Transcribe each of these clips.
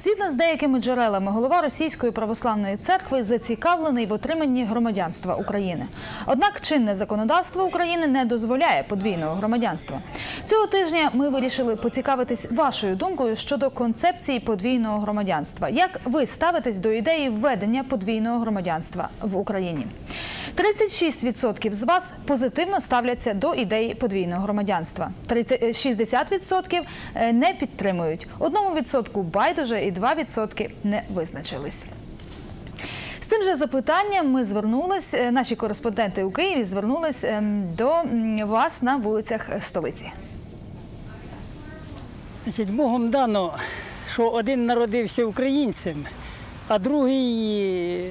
Згідно з деякими джерелами, голова Російської православної церкви зацікавлений в отриманні громадянства України. Однак чинне законодавство України не дозволяє подвійного громадянства. Цього тижня ми вирішили поцікавитись вашою думкою щодо концепції подвійного громадянства. Як ви ставитесь до ідеї введення подвійного громадянства в Україні? 36% з вас позитивно ставляться до ідеї подвійного громадянства. 30 е, 60% не підтримують. Одному відсотку байдуже і 2% не визначились. З тим же запитанням ми звернулись, е, наші кореспонденти у Києві звернулись ем, до вас на вулицях столиці. Значить, Богом дано, що один народився українцем, а другий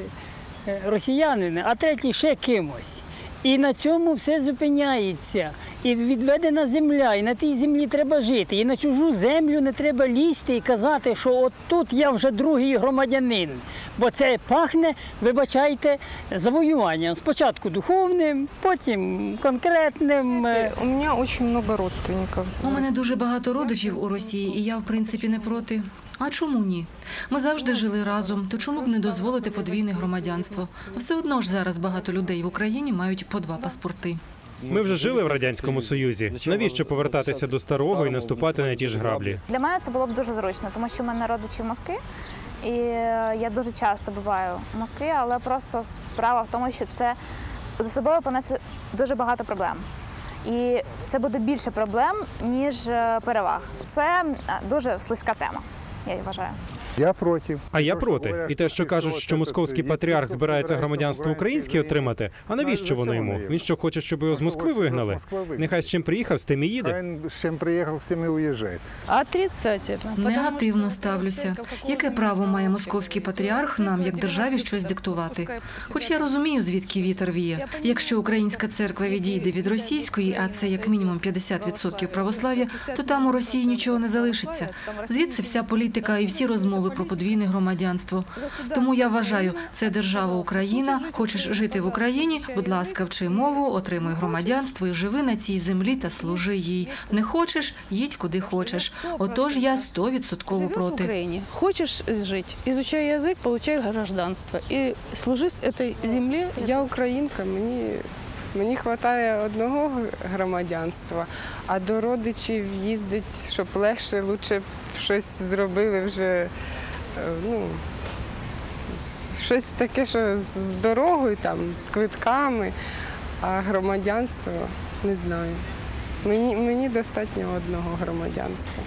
е, росіянин, а третій ще кимось. І на цьому все зупиняється. І відведена земля, і на тій землі треба жити. І на чужу землю не треба лізти і казати, що от тут я вже другий громадянин. Бо це пахне, вибачайте, завоюванням. Спочатку духовним, потім конкретним. У меня очень много родственников. У мене дуже багато родичів у Росії, і я в принципі не проти. А чому ні? Ми завжди жили разом. То чому б не дозволити подвійне громадянство? Все одно ж зараз багато людей в Україні мають по два паспорти. Ми вже жили в радянському союзі. Навіщо повертатися до старого і наступати на ті ж граблі? Для мене це було б дуже зручно, тому що в мене родичі в Москві, і я дуже часто буваю в Москві, але просто справа в тому, що це за собою понесе дуже багато проблем. І це буде більше проблем, ніж е, переваг. Це е, дуже слизька тема, я вважаю. Я проти. А я проти. І те, що кажуть, що московський патріарх збирається громадянство українське отримати. А навіщо воно йому? Він що хоче, щоб його з Москви вигнали? Нехай з чим приїхав, з тим і їде. З чим приїхав, з цим і уїжджає. Негативно ставлюся. Яке право має московський патріарх нам, як державі, щось диктувати? Хоч я розумію, звідки вітер віє. Якщо українська церква відійде від російської, а це як мінімум 50% православ'я, то там у Росії нічого не залишиться. Звідси вся політика і всі розмови про подвійне громадянство. Тому я вважаю, це держава Україна. Хочеш жити в Україні? Будь ласка, вчи мову, отримуй громадянство і живи на цій землі та служи їй. Не хочеш, їдь куди хочеш. Отож, я стовідсотково проти. Украине, хочешь жить, изучай язык, получай гражданство и служи этой земле. Я українка, мені, мені вистачає одного громадянства, а до родичів їздить, щоб легше, лучше щось зробили вже. Е, Ну, щось таке, що з дорогою, там, з квитками, а громадянство не знаю. Мені, мені достатньо одного громадянства.